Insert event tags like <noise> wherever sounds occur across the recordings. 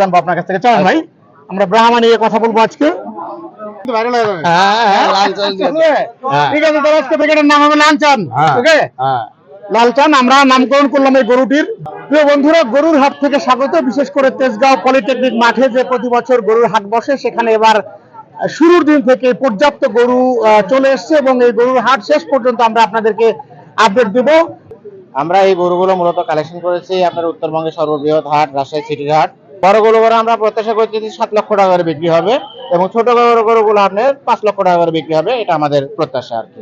জানব আপনার কাছ থেকে। চলেন ভাই আমরা ব্রাহ্মা নিয়ে কথা বলব আজকে। ভাইরাল হয়ে যাবে। হ্যাঁ, হ্যাঁ, লালচান চলবে। ঠিক আছে। তাহলে আজকে থেকে নাম হবে লালচান ওকে। লালচান আমরা নামকরণ করলাম এই গরুটির। প্রিয় বন্ধুরা গরুর হাট থেকে স্বাগত। বিশেষ করে তেজগাঁও পলিটেকনিক মাঠে যে প্রতি বছর গরুর হাট বসে সেখানে এবার শুরুর দিন থেকে পর্যাপ্ত গরু চলে এসছে এবং এই গরুর হাট শেষ পর্যন্ত আমরা আপনাদেরকে আপডেট দেব। আমরা এই গরুগুলো মূলত কালেকশন করেছি আপনার উত্তরবঙ্গের সর্ববৃহৎ হাট রাজশাহী সিটির হাট। বড় গরুগুলো আমরা প্রত্যাশা করছি যে সাত লক্ষ টাকা করে বিক্রি হবে এবং ছোট গরু গরুগুলো আপনার পাঁচ লক্ষ টাকা করে বিক্রি হবে এটা আমাদের প্রত্যাশা আর কি।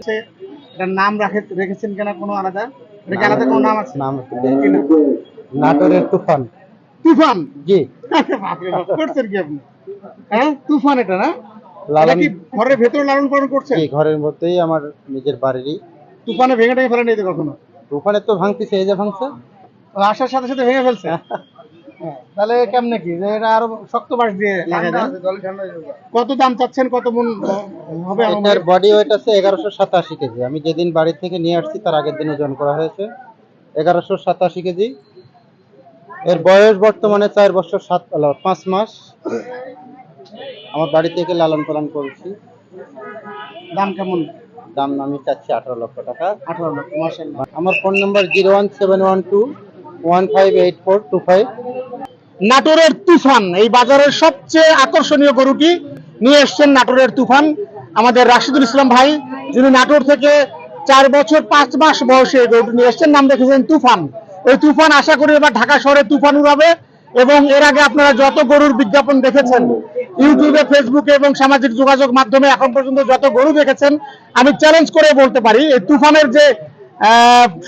এটার নাম রাখে রেখেছেন কিনা কোনো আলাদা? এটা আলাদা কোনো নাম আছে? নাম? নাটোরের তুফান। তুফান? জি। করছেন কি আপনি? হ্যাঁ? তুফান এটা না? লালন ঘরের ভেতরে লালন পালন করছেন? জি ঘরের মধ্যেই আমার নিজের বাড়িরই। তুফানে ভেঙে টেঙে ফেলেন এই তো কখনো? তুফানে তো ভাঙতেছে এই যে ভাঙছে। আসার সাথে সাথে ভেঙে ফেলছে? <laughs> তাহলে কেমনে কি? যে এটা আরও শক্ত বাঁশ দিয়ে কত দাম চাচ্ছেন? কত মন হবে আমার এটার বডি ওয়েট আছে এগারোশো সাতাশি কেজি। আমি যেদিন বাড়ি থেকে নিয়ে আসছি তার আগের দিন ওজন করা হয়েছে। এগারোশো সাতাশি কেজি। এর বয়স বর্তমানে চার বছর সাত পাঁচ মাস। আমার বাড়ি থেকে লালন পালন করছি। দাম কেমন? দাম আমি চাচ্ছি আঠারো লক্ষ টাকা। আঠারো লক্ষ আমার phone number zero one seven one two one five eight four two five. নাটোরের তুফান, এই বাজারের সবচেয়ে আকর্ষণীয় গরুটি নিয়ে এসছেন নাটোরের তুফান আমাদের রাশিদুল ইসলাম ভাই, যিনি নাটোর থেকে চার বছর পাঁচ মাস বয়সে এই গরুটি নিয়ে এসছেন, নাম রেখেছেন তুফান। এই তুফান আশা করি এবার ঢাকা শহরে তুফান উড়াবে এবং এর আগে আপনারা যত গরুর বিজ্ঞাপন দেখেছেন, ইউটিউবে, ফেসবুকে এবং সামাজিক যোগাযোগ মাধ্যমে এখন পর্যন্ত যত গরু দেখেছেন, আমি চ্যালেঞ্জ করে বলতে পারি, এই তুফানের যে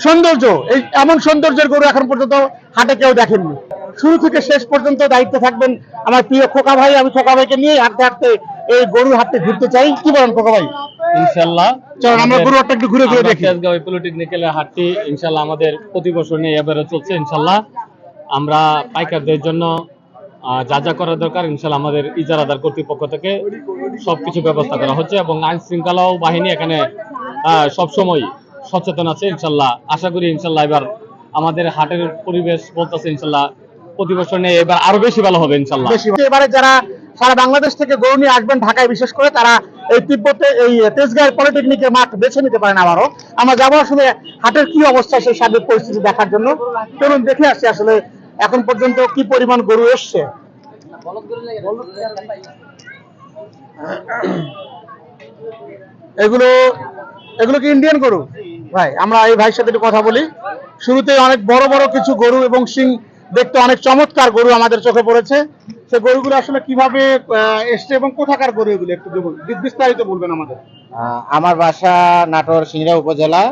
সৌন্দর্য, এই এমন সৌন্দর্যের গরু এখন পর্যন্ত হাটে কেউ দেখেননি। শুরু থেকে শেষ পর্যন্ত দায়িত্বে থাকবেন আমার প্রিয় খোকা ভাই। আমি খোকা ভাইকে নিয়ে হাঁটতে হাঁটতে এই গরুর হাটতে ঘুরতে চাই। কি বলেন খোকা ভাই? ইনশাল্লাহ। চলুন আমরা গরু হাটটা একটু ঘুরে ঘুরে দেখি। তেজগাঁও পলিটেকনিক্যালের হাটটি ইনশাল্লাহ আমাদের প্রতি বছর নিয়ে এবারে চলছে ইনশাল্লাহ। আমরা পাইকারদের জন্য যা যা করা দরকার ইনশাল্লাহ আমাদের ইজারাদার কর্তৃপক্ষ থেকে সবকিছু ব্যবস্থা করা হচ্ছে এবং আইন শৃঙ্খলাও বাহিনী এখানে সব সময় সচেতন আছে ইনশাল্লাহ। আশা করি ইনশাল্লাহ এবার আমাদের হাটের পরিবেশ বলতেছে ইনশাল্লাহ প্রতি বছর এবার আরও বেশি ভালো হবে ইনশাল্লাহ এবারে যারা সারা বাংলাদেশ থেকে গরু নিয়ে আসবেন ঢাকায়, বিশেষ করে তারা এই তিব্বতে এই তেজগাঁয়ের পলিটেকনিকের মাঠ বেছে নিতে পারেন আবারও। আমরা যাব আসলে হাটের কি অবস্থা, সেই সার্বিক পরিস্থিতি দেখার জন্য। চলুন দেখে আসছি আসলে এখন পর্যন্ত কি পরিমাণ গরু এসছে। এগুলো এগুলো কি ইন্ডিয়ান গরু? ভাই, আমরা এই ভাইয়ের সাথে একটু কথা বলি। শুরুতে অনেক বড় বড় কিছু গরু এবং সিং দেখতে অনেক চমৎকার গরু আমাদের চোখে পড়েছে। সে গরুগুলো আসলে কীভাবে এসছে এবং কোথাকার গরু এগুলো একটু বিস্তারিত বলবেন আমাদের। আমার বাসা নাটোর, সিংড়া উপজেলা।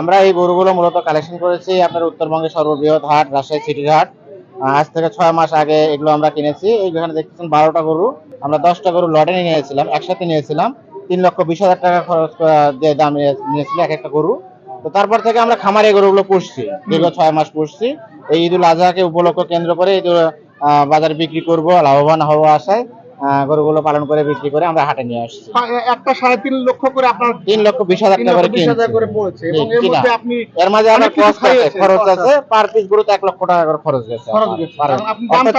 আমরা এই গরুগুলো মূলত কালেকশন করেছি আপনার উত্তরবঙ্গের সর্ববৃহৎ হাট, রাজশাহী সিটির হাট। আজ থেকে ছয় মাস আগে এগুলো আমরা কিনেছি। এইখানে দেখতেছেন বারোটা গরু। আমরা দশটা গরু লটে নিয়েছিলাম একসাথে নিয়েছিলাম। তিন লক্ষ বিশ হাজার টাকা খরচ দাম নিয়েছিল এক একটা গরু। তো তারপর থেকে আমরা খামারে গরুগুলো পুষছি। দীর্ঘ ছয় মাস পুষছি। এই ঈদুল আজহাকে উপলক্ষ কেন্দ্র করে ঈদ বাজার বিক্রি করব, লাভবান হব আশায়। গরুগুলো পালন করে বিক্রি করে আমরা হাটে নিয়ে আসছি। একটা সাড়ে তিন লক্ষ করে আপনার তিন লক্ষ বিশ হাজার টাকা করে বিশ হাজার। করে পড়েছে আপনি এর মাঝে অনেক আমার কিছু আছে, খরচ আছে পার পিস গরুতে এক লক্ষ টাকা করে খরচ গেছে। খরচ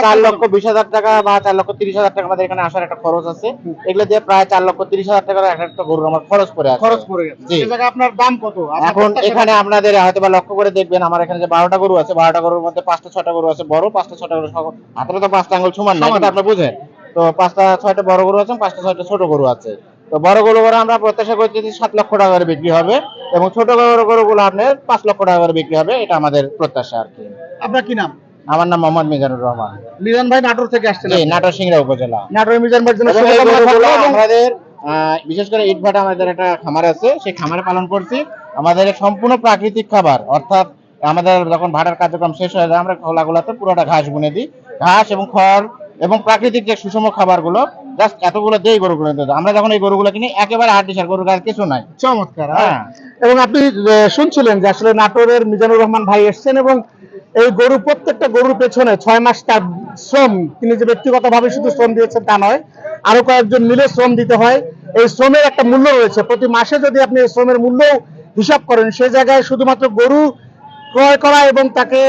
চার লক্ষ বিশ হাজার টাকা বা চার লক্ষ তিরিশ হাজার টাকা আমাদের এখানে আসার একটা খরচ আছে। এগুলো দিয়ে প্রায় চার লক্ষ তিরিশ হাজার টাকার এক একটা গরুর আমার খরচ করে আছে। খরচ পড়ে গেছে। আপনার দাম কত? এখন এখানে আপনাদের হয়তো বা লক্ষ্য করে দেখবেন আমার এখানে যে বারোটা গরু আছে বারোটা গরুর মধ্যে পাঁচটা ছটা গরু আছে বড় পাঁচটা ছটা গরু হাতের তো পাঁচটা আঙ্গুল সমান না। আপনি বুঝেন। তো পাঁচটা ছয়টা বড় গরু আছে পাঁচটা ছয়টা ছোট গরু আছে। তো বড় গরু করে আমরা প্রত্যাশা করছি যে সাত লক্ষ টাকা করে বিক্রি হবে এবং ছোট গরু গরুগুলো আপনার পাঁচ লক্ষ টাকা করে বিক্রি হবে এটা আমাদের প্রত্যাশা আর কি। আপনার কি নাম? আমার নাম মোহাম্মদ মিজানুর রহমান। লিজন ভাই নাটোর থেকে আসছেন জি নাটোর সিংড়া উপজেলা। নাটোরের মিজান ভাইয়ের জন্য আমাদের বিশেষ করে ইটভাটা আমাদের একটা খামার আছে সেই খামারে পালন করছি। আমাদের সম্পূর্ণ প্রাকৃতিক খাবার অর্থাৎ আমাদের যখন ভাটার কার্যক্রম শেষ হয়ে যায় আমরা খোলাগুলাতে পুরোটা ঘাস বুনে দিই। ঘাস এবং খড় এবং প্রাকৃতিক যে সুষম খাবারগুলো জাস্ট এতগুলো দিয়ে এই গরুগুলো। আমরা যখন এই গরুগুলো কিনি একেবারে দিশার গরুর কাছে কিছু নাই চমৎকার হ্যাঁ। হ্যাঁ এবং আপনি শুনছিলেন যে আসলে নাটোরের মিজানুর রহমান ভাই এসেছেন এবং এই গরু প্রত্যেকটা গরুর পেছনে ছয় মাস তার শ্রম তিনি যে ব্যক্তিগতভাবে শুধু শ্রম দিয়েছেন তা নয় আরও কয়েকজন মিলে শ্রম দিতে হয় এই শ্রমের একটা মূল্য রয়েছে প্রতি মাসে যদি আপনি এই শ্রমের মূল্য হিসাব করেন সেই জায়গায় শুধুমাত্র গরু ক্রয় করা এবং তাকে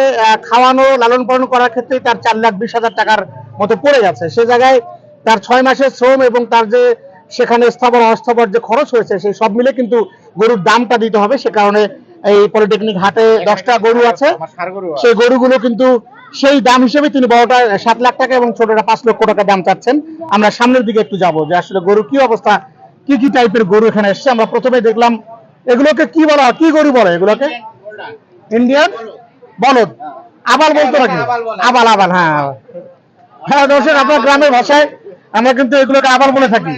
খাওয়ানো লালন পালন করার ক্ষেত্রে তার চার লাখ বিশ হাজার টাকার মতো পড়ে গেছে সে জায়গায় তার ছয় মাসের শ্রম এবং তার যে সেখানে স্থাবর অস্থাবর যে খরচ হয়েছে সেই সব মিলে কিন্তু গরুর দামটা দিতে হবে। সে কারণে এই পলিটেকনিক হাটে দশটা গরু আছে। আমার ষাঁড় গরু আছে। সেই গরুগুলো কিন্তু সেই দাম হিসেবে তিনি বড়টা সাত লাখ টাকা এবং ছোটটা পাঁচ লক্ষ টাকা দাম চাচ্ছেন। আমরা সামনের দিকে একটু যাব যে আসলে গরু কি অবস্থা কি কি টাইপের গরু এখানে এসছে। আমরা প্রথমে দেখলাম এগুলোকে কি বলা হয়? কি গরু বলে এগুলোকে? ইন্ডিয়ান বলদ। আবাল বলতো নাকি? আবাল বলে। আবাল আবাল হ্যাঁ হ্যাঁ দর্শক আপনার গ্রামের ভাষায় আমরা কিন্তু এগুলোকে আবাল বলে থাকি।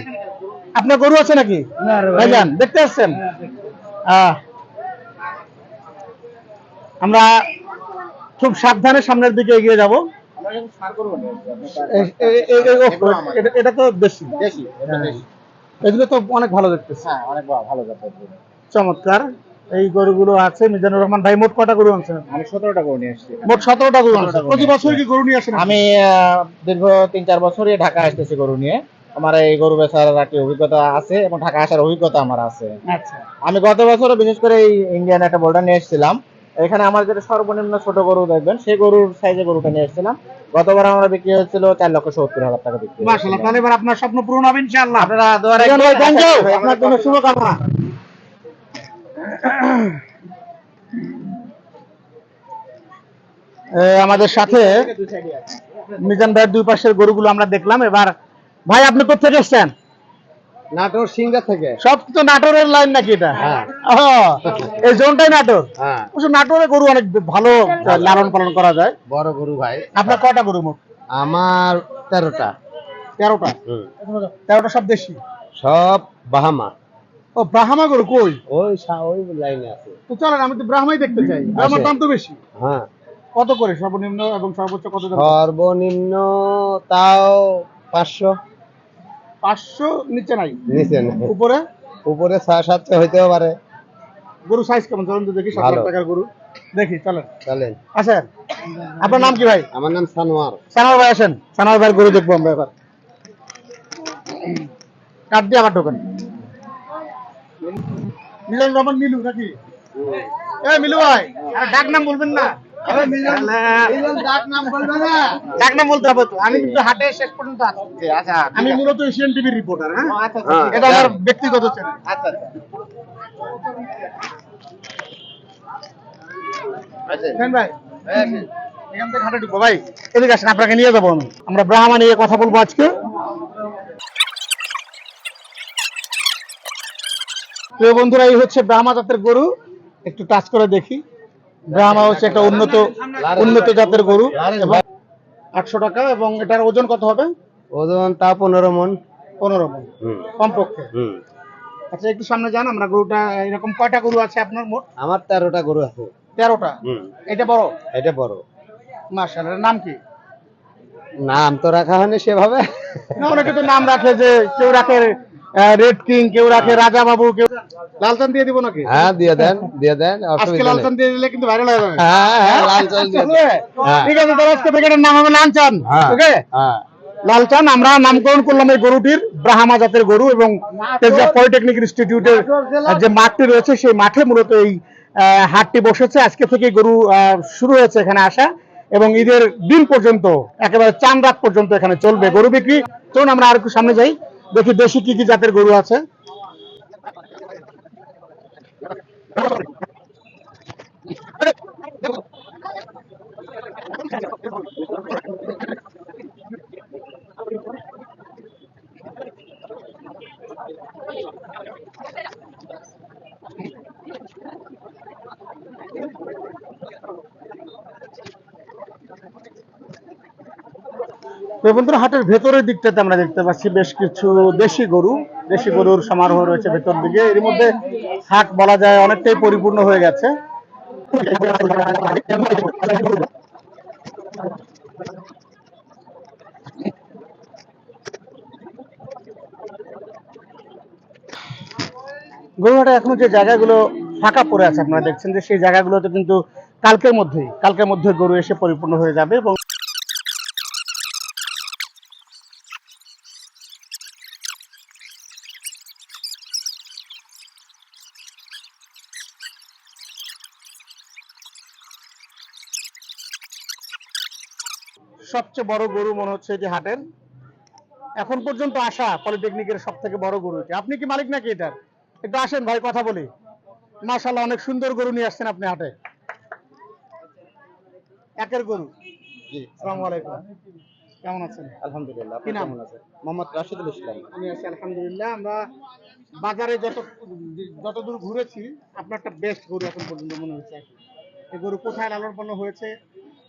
আপনার গরু আছে নাকি? ভাইজান দেখতে আসছেন? আমরা খুব সাবধানে সামনের দিকে এগিয়ে যাব। এটা- তো বেশি দেশি, এগুলো তো অনেক ভালো দেখতেছে। হ্যাঁ, অনেক ভালো-। চমৎকার। এই গরুগুলো আছে মিজানুর রহমান ভাই মোট কটা গরু আনছেন? আমি সতেরোটা গরু নিয়ে এসেছি মোট সতেরোটা গরু আনছেন। প্রতি বছর কি গরু নিয়ে আসেন আমি দীর্ঘ তিন চার বছরই ঢাকা আসতেছি গরু নিয়ে। আমার এই গরু বেচার একটি অভিজ্ঞতা আছে এবং ঢাকা আসার অভিজ্ঞতা আমার আছে। আচ্ছা। আমি গত বছরও বিশেষ করে এই ইন্ডিয়ান একটা বোল্ডার নিয়ে এসেছিলাম। এখানে আমার যেটা সর্বনিম্ন ছোট গরু দেখবেন সেই গরুর সাইজে গরুটা নিয়ে এসেছিলাম। গতবার আমরা বিক্রি হচ্ছিল চার লক্ষ সত্তর হাজার টাকা বিক্রি মাশাআল্লাহ তাহলে এবার আপনার স্বপ্ন পূরণ হবে ইনশাআল্লাহ। আপনারা দোয়া রাখবেন। আপনার জন্য শুভকামনা। <coughs> আমাদের সাথে মিজান ভাইয়ের দুই পাশের গরুগুলো আমরা দেখলাম। এবার ভাই আপনি কোথেকে এসছেন? নাটোর সিংহা থেকে। সব তো নাটোরের লাইন নাকি এটা? হ্যাঁ। এই জোনটাই নাটোর? হ্যাঁ। অবশ্য নাটোরে গরু অনেক ভালো লালন পালন করা যায়। বড় গরু ভাই। আপনার কটা গরু মোট? আমার তেরোটা। তেরোটা? তেরোটা সব দেশি? সব বাহামা। ও ব্রাহ্মা গরু কই? ওই ওই লাইনে আছে। তো চলেন আমি তো ব্রাহ্মাই দেখতে চাই। ব্রাহ্মার দাম তো বেশি। হ্যাঁ। কত করে সর্বনিম্ন এবং সর্বোচ্চ কত সর্বনিম্ন তাও পাঁচশো। পাঁচশো নিচে নাই। নিচে না উপরে? উপরে ছয় সাতশো হইতেও পারে। গরু সাইজ কেমন? চলুন তো দেখি সাত লাখ টাকার গরু। দেখি চলেন। চলেন। আচ্ছা আপনার নাম কি ভাই? আমার নাম সানোয়ার। সানার ভাই আসেন। সানার ভাই গরু দেখব আমরা এবার। কাট দিয়ে আবার ঢোকেন। মিলন রহমান মিলু নাকি? এ মিলু ভাই ডাক নাম বলবেন না। ডাক নাম বলবে না। ডাক নাম বলতে হবে তো আমি কিন্তু হাটে শেষ পর্যন্ত আছি। আমি মূলত এশিয়ান টিভির রিপোর্টার হ্যাঁ। এটা আমার ব্যক্তিগত চ্যানেল আচ্ছা ভাই। এখান থেকে হাটে ঢুকবো ভাই। এদিকে আসেন আপনাকে নিয়ে যাব আমি। আমরা ব্রাহ্মা নিয়ে কথা বলব আজকে। প্রিয় বন্ধুরা এই হচ্ছে ব্রাহ্মা জাতের গরু। একটু টাচ করে দেখি। ব্রাহ্মা হচ্ছে একটা উন্নত উন্নত জাতের গরু। এবং আটশো টাকা এবং এটার ওজন কত হবে? ওজন তা পনেরো মন। পনেরো মণ কমপক্ষে। আচ্ছা একটু সামনে যান আমরা গরুটা এরকম কয়টা গরু আছে আপনার মোট? আমার তেরোটা গরু আছে। তেরোটা? হুম। এটা বড়? এটা বড়। মার্শাল নাম কি? নাম তো রাখা হয়নি সেভাবে। না, অনেকে তো নাম রাখে যে কেউ রাখে রেড কিং কেউ রাখে রাজা বাবু কেউ লালচান দিয়ে দিব নাকি? হ্যাঁ দিয়ে দেন দিয়ে দেন আজকে লালচান দিয়ে দিলে কিন্তু ভাইরাল হয়ে যাবে হ্যাঁ? হ্যাঁ। হ্যাঁ। ঠিক আছে তাহলে আজকে এটার নাম হবে লালচান হ্যাঁ ওকে? হ্যাঁ। লালচান আমরা নামকরণ করলাম এই গরুটির ব্রাহ্মা জাতের গরু এবং তেজগাঁ পলিটেকনিক ইনস্টিটিউটের যে মাঠটি রয়েছে সেই মাঠে মূলত এই আহ, হাটটি বসেছে। আজকে থেকে গরু আহ, শুরু হয়েছে এখানে আসা এবং ঈদের দিন পর্যন্ত একেবারে চান রাত পর্যন্ত এখানে চলবে গরু বিক্রি। চলুন আমরা আর একটু সামনে যাই। দেখি দেশি কি কি জাতের গরু আছে। বন্ধুরা, হাটের ভেতরের দিকটাতে আমরা দেখতে পাচ্ছি বেশ কিছু দেশি গরু, দেশি গরুর সমারোহ রয়েছে ভেতর দিকে। এর মধ্যে হাট বলা যায় অনেকটাই পরিপূর্ণ হয়ে গেছে। গরুহাটে এখনও যে জায়গাগুলো ফাঁকা পড়ে আছে, আপনারা দেখছেন যে সেই জায়গাগুলোতে কিন্তু কালকের মধ্যেই, কালকের মধ্যে গরু এসে পরিপূর্ণ হয়ে যাবে এবং সবচেয়ে বড় গরু মনে হচ্ছে এটি হাটের। এখন পর্যন্ত আসা পলিটেকনিকের সব থেকে বড় গরু এটি। আপনি কি মালিক নাকি এটার? একটু আসেন ভাই কথা বলি। মাশাল্লাহ অনেক সুন্দর গরু নিয়ে আসছেন আপনি হাটে। একের গরু। আসসালামু আলাইকুম। কেমন আছেন? আলহামদুলিল্লাহ কি নাম? আছেন? মোহাম্মদ রাশিদুল ইসলাম। আমি আছি আলহামদুলিল্লাহ। আমরা বাজারে যত যতদূর ঘুরেছি আপনারটা বেস্ট গরু এখন পর্যন্ত মনে হচ্ছে। এই গরু কোথায় লালন পালন হয়েছে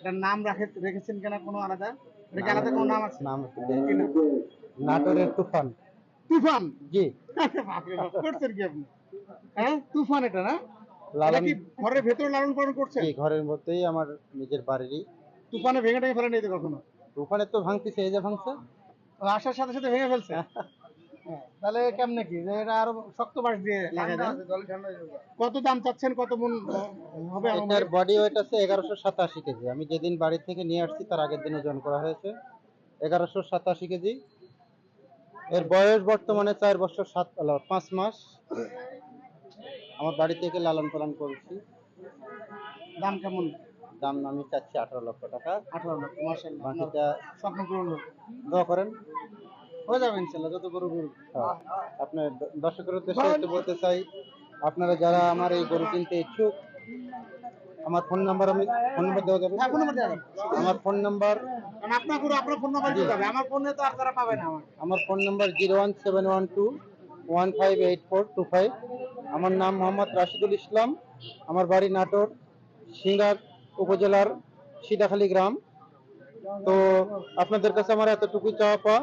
এটার নাম রাখে রেখেছেন কিনা কোনো আলাদা? এটা আলাদা কোনো নাম আছে? নাম নাটোরের তুফান। তুফান? জি। করছেন কি আপনি? হ্যাঁ? তুফান এটা না? লালন ঘরের ভেতরে লালন পালন করছেন? জি ঘরের মধ্যেই আমার নিজের বাড়িরই। তুফানে ভেঙে টেঙে ফেলেন কখনো? তুফানে তো ভাঙতেছে এই যে ভাঙছে। আসার সাথে সাথে ভেঙে ফেলছে? <laughs> তাহলে কেমনে কি? যে এটা আরও শক্ত বাঁশ দিয়ে দেন কত দাম চাচ্ছেন? কত মন হবে আমার এটার বডি ওয়েট আছে এগারোশো সাতাশি কেজি। আমি যেদিন বাড়ি থেকে নিয়ে আসছি তার আগের দিন ওজন করা হয়েছে। এগারোশো সাতাশি কেজি। এর বয়স বর্তমানে চার বছর সাত পাঁচ মাস। আমার বাড়ি থেকে লালন পালন করছি। দাম কেমন? দাম আমি চাচ্ছি আঠারো লক্ষ টাকা। আঠারো লক্ষ আপনার বাকিটা স্বপ্ন পূরণ দোয়া করেন। হয়ে যাবে ইনশাল্লাহ যত গরু গরু। হ্যাঁ। আপনার দর্শকের উদ্দেশ্যে একটু বলতে চাই আপনারা যারা আমার এই গরু কিনতে ইচ্ছুক আমার ফোন নাম্বার আমি ফোন নাম্বার দেওয়া যাবে? হ্যাঁ ফোন নাম্বার আমার ফোন নাম্বার আপনার গরু আপনার ফোন নাম্বার দিতে হবে আমার ফোনে তো আর তারা পাবে না আমার phone number zero one seven one two one five eight four two five. আমার নাম মোহাম্মদ রাশিদুল ইসলাম। আমার বাড়ি নাটোর সিঙ্গার উপজেলার সিদাখালী গ্রাম। তো আপনাদের কাছে আমার এতটুকু চাওয়া পাওয়া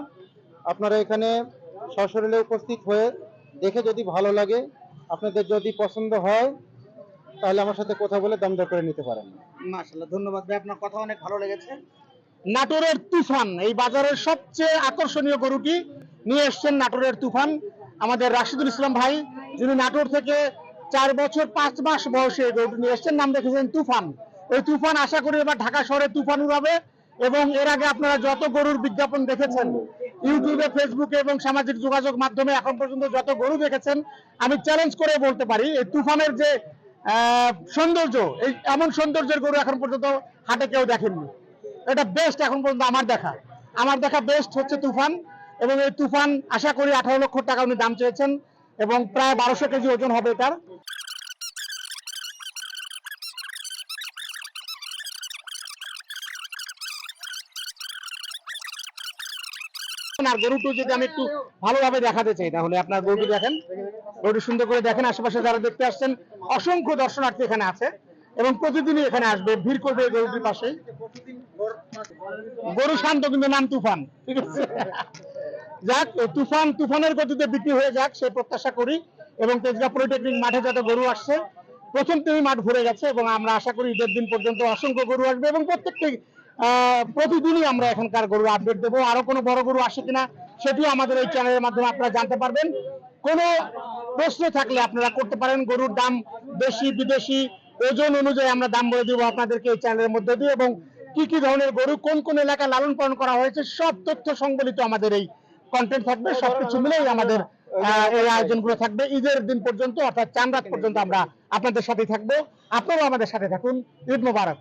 আপনারা এখানে সশরীরে উপস্থিত হয়ে দেখে যদি ভালো লাগে, আপনাদের যদি পছন্দ হয়, তাহলে আমার সাথে কথা বলে দাম করে নিতে পারেন। মাশাল্লাহ ধন্যবাদ ভাই, আপনার কথা অনেক ভালো লেগেছে। নাটোরের তুফান, এই বাজারের সবচেয়ে আকর্ষণীয় গরুটি নিয়ে এসছেন নাটোরের তুফান। আমাদের রাশিদুল ইসলাম ভাই, যিনি নাটোর থেকে চার বছর পাঁচ মাস বয়সে এই গরুটি নিয়ে এসছেন, নাম রেখেছেন তুফান। এই তুফান আশা করি এবার ঢাকা শহরে তুফান উড়াবে এবং এর আগে আপনারা যত গরুর বিজ্ঞাপন দেখেছেন ইউটিউবে ফেসবুকে এবং সামাজিক যোগাযোগ মাধ্যমে এখন পর্যন্ত যত গরু দেখেছেন, আমি চ্যালেঞ্জ করে বলতে পারি, এই তুফানের যে সৌন্দর্য, এই এমন সৌন্দর্যের গরু এখন পর্যন্ত হাটে কেউ দেখেননি। এটা বেস্ট এখন পর্যন্ত আমার দেখা। আমার দেখা বেস্ট হচ্ছে তুফান এবং এই তুফান আশা করি আঠারো লক্ষ টাকা উনি দাম চেয়েছেন এবং প্রায় বারোশো কেজি ওজন হবে এটার। আর গরুটি যদি আমি একটু ভালোভাবে দেখাতে চাই, তাহলে আপনার গরুটি দেখেন, গরুটি সুন্দর করে দেখেন, আশেপাশে যারা দেখতে আসছেন, অসংখ্য দর্শনার্থী এখানে আছে এবং প্রতিদিনই এখানে আসবে, ভিড় করবে গরুটির পাশে গরু শান্ত কিন্তু নাম তুফান, ঠিক আছে? যাক তুফান, তুফানের গতিতে বিক্রি হয়ে যাক, সেই প্রত্যাশা করি এবং তেজগাঁ পলিটেকনিক মাঠে যত গরু আসছে, প্রথম তিনি মাঠ ভরে গেছে এবং আমরা আশা করি ঈদের দিন পর্যন্ত অসংখ্য গরু আসবে এবং প্রত্যেকটি প্রতিদিনই আমরা এখানকার গরু আপডেট দেবো। আরও কোনো বড় গরু আসে কিনা সেটিও আমাদের এই চ্যানেলের মাধ্যমে আপনারা জানতে পারবেন। কোনো প্রশ্ন থাকলে আপনারা করতে পারেন। গরুর দাম দেশি বিদেশি, ওজন অনুযায়ী আমরা দাম বলে দিব আপনাদেরকে এই চ্যানেলের মধ্যে দিয়ে। এবং কি কি ধরনের গরু, কোন কোন এলাকায় লালন পালন করা হয়েছে, সব তথ্য সংবলিত আমাদের এই কন্টেন্ট থাকবে। সবকিছু মিলেই আমাদের এই আয়োজনগুলো থাকবে। ঈদের দিন পর্যন্ত, অর্থাৎ চান রাত পর্যন্ত আমরা আপনাদের সাথে থাকব। আপনারাও আমাদের সাথে থাকুন। ঈদ মোবারক।